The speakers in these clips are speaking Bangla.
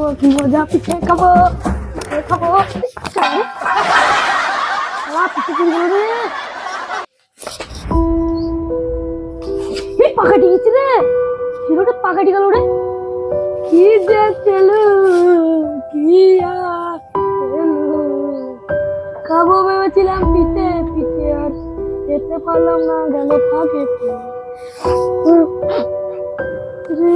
খাব কি মজা পিঠে খাব পিঠে খাব। পিঠে করো রে পাকাটি গেছে রে? হিরোটা পাকাটি গেল রে? কি যে চলো কি আর চলো খাব ভেবেছিলাম পিঠে পিঠে আর যেতে পারলাম না, গেল ফাঁকে। রে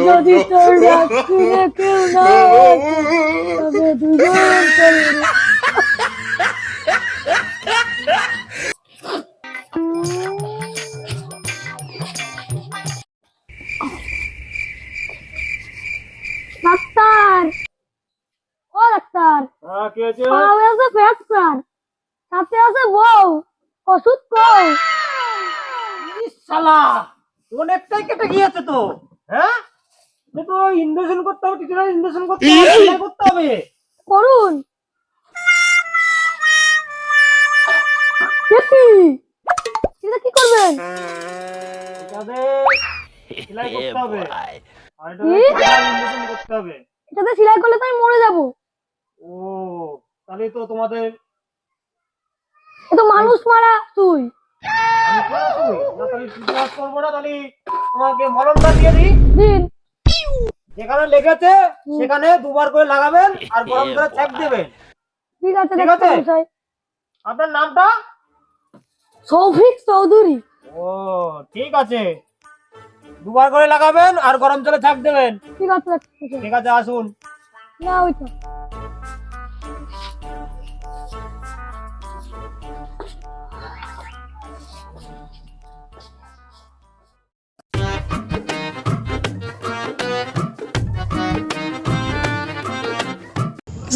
যদি তোর রাত্রিরে কেউ না তবে দুজন চলে ডাক্তার। ও ডাক্তার। হ্যাঁ, কি? পাওয়ে আছে ফ্র্যাকচার সাথে আছে বউ। ওষুধ কই শালা, অনেকটাই কেটে গিয়েছে তো হ্যাঁ? এ তো ইঞ্জেকশন করতে হবে টিচার ইঞ্জেকশন করতে হবে করতে হবে। করুন। এটা কি করবেন? সেলাই করতে হবে। আর কি? এটাতে করতে হবে। এটাতে সেলাই করলে তো আমি মরে যাব। ও তাহলে তো তোমাদের তো মানুষ মারা তুই। আমি করব না তাহলে তোমাকে মলমটা দিয়ে দিই। দিন। যেখানে লেগেছে সেখানে দুবার করে লাগাবেন আর গরম করে চেক দেবেন। ঠিক আছে ঠিক আছে? আপনার নামটা? সৌভিক চৌধুরী। ও ঠিক আছে। দুবার করে লাগাবেন আর গরম জলে থাক দেবেন। ঠিক আছে ঠিক আছে আসুন। না ওইটা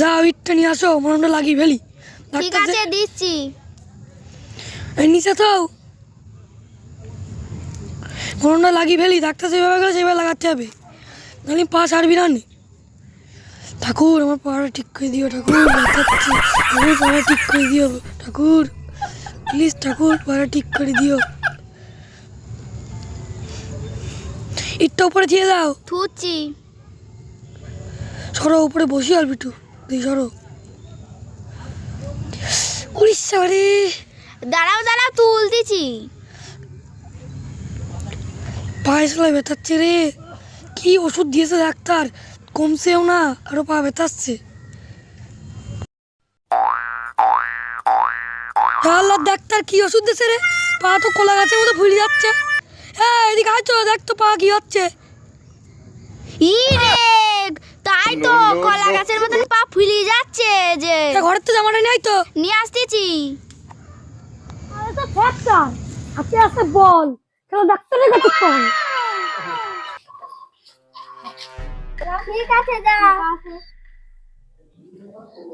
যা ইটটা নিয়ে আসো মনটা লাগিয়ে ফেলি। ঠিক আছে দিচ্ছি। এই নিচে তো মনটা লাগিয়ে ফেলি ডাক্তার যেভাবে গেলে সেভাবে লাগাতে হবে। নাহলে পা ছাড়বি না ঠাকুর আমার পাড়া ঠিক করে দিও ঠাকুর। ঠাকুর পাড়া ঠিক করে দিও ঠাকুর। প্লিজ ঠাকুর পাড়া ঠিক করে দিও। ইটটা উপরে দিয়ে দাও। থুচ্ছি সরো উপরে বসি আর বিটু সরো। উড়িষ্যা রে দাঁড়াও দাঁড়াও তুলতেছি পায়ে সেলাই ব্যথাচ্ছে রে। কি ওষুধ দিয়েছে ডাক্তার? কমছেও না আরও পা ব্যথাচ্ছে। আল্লাহ ডাক্তার কি ওষুধ দিয়েছে রে? পা তো কলা গাছের মতো ফুলে যাচ্ছে। হ্যাঁ এদিকে আছো দেখ তো পা কি হচ্ছে। ই কলা গাছের মতন পা ফুলে যাচ্ছে যে। তা ঘরের তো জামাটা নেই তো। নিয়ে আসতেছি। আরে তো ফ্র্যাকচার হাতে আছে বল। কেন ডাক্তারের কাছে ফোন? ঠিক আছে যা।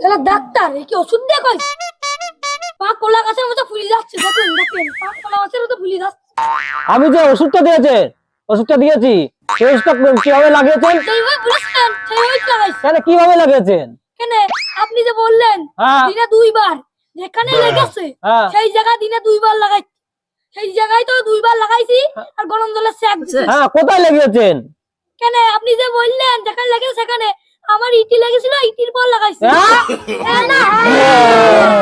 এলা ডাক্তার কি ওষুধ দিয়ে কই পা কলা গাছের মতো ফুলে যাচ্ছে। দেখুন দেখেন পা কলা গাছের মতো ফুলে যাচ্ছে। আমি যে ওষুধটা দিয়েছে ওষুধটা দিয়েছি। সেই ওষুধটা কীভাবে লাগিয়েছেন? কেন কীভাবে লাগিয়েছেন? কেন? আপনি যে বললেন হ্যাঁ। দিনে দুইবার যেখানে লেগেছে হ্যাঁ। সেই জায়গা দিনে দুইবার লাগাই সেই জায়গায় তো দুইবার লাগাইছি আর গরম জলে সেক হ্যাঁ কোথায় লাগিয়েছেন? কেন আপনি যে বললেন যেখানে লেগেছে সেখানে আমার ইটি লেগেছিল ইটির পর লাগাইছি। হ্যাঁ? হ্যাঁ। হ্যাঁ।